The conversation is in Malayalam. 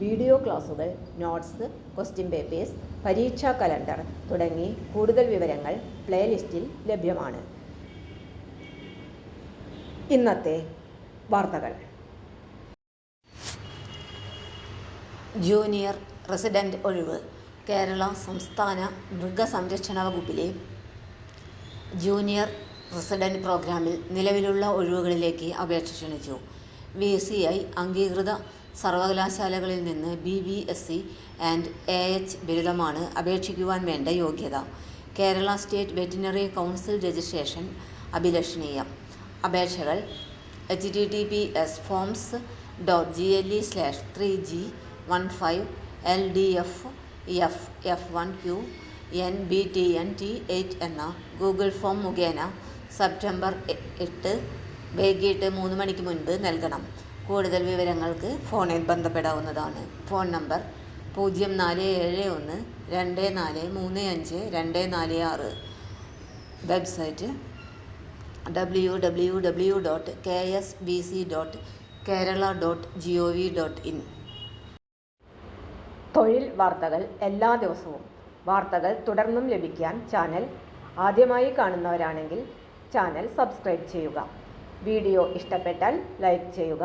വീഡിയോ ക്ലാസുകൾ നോട്ട്സ് ക്വസ്റ്റ്യൻ പേപ്പേഴ്സ് പരീക്ഷാ കലണ്ടർ തുടങ്ങി കൂടുതൽ വിവരങ്ങൾ പ്ലേലിസ്റ്റിൽ ലഭ്യമാണ് ഇന്നത്തെ വാർത്തകൾ ജൂനിയർ റെസിഡന്റ് ഒഴിവ് കേരള സംസ്ഥാന മൃഗസംരക്ഷണ വകുപ്പിലെ ജൂനിയർ റെസിഡന്റ് പ്രോഗ്രാമിൽ നിലവിലുള്ള ഒഴിവുകളിലേക്ക് അപേക്ഷ ക്ഷണിച്ചു. വി സി ഐ അംഗീകൃത സർവകലാശാലകളിൽ നിന്ന് B B S C and A H ബിരുദമാണ് അപേക്ഷിക്കുവാൻ വേണ്ട യോഗ്യത. Kerala state veterinary council registration അഭിലഷണീയം. അപേക്ഷകൾ H T T P S forms dot G L E slash three G one five L D F F F one Q N B T N T eight എന്ന ഗൂഗിൾ ഫോം മുഖേന സെപ്റ്റംബർ എട്ട് വൈകിട്ട് മൂന്ന് മണിക്ക് മുൻപ് നൽകണം. കൂടുതൽ വിവരങ്ങൾക്ക് ഫോണിൽ ബന്ധപ്പെടാവുന്നതാണ്. ഫോൺ നമ്പർ പൂജ്യം നാല് ഏഴ് ഒന്ന് രണ്ട് നാല് മൂന്ന് അഞ്ച് രണ്ട് നാല് ആറ്. Website W W W dot K S B C dot Kerala dot G O V dot in. തൊഴിൽ വാർത്തകൾ എല്ലാ ദിവസവും വാർത്തകൾ തുടർന്നും ലഭിക്കാൻ ചാനൽ ആദ്യമായി കാണുന്നവരാണെങ്കിൽ ചാനൽ സബ്സ്ക്രൈബ് ചെയ്യുക. വീഡിയോ ഇഷ്ടപ്പെട്ടാൽ ലൈക്ക് ചെയ്യുക.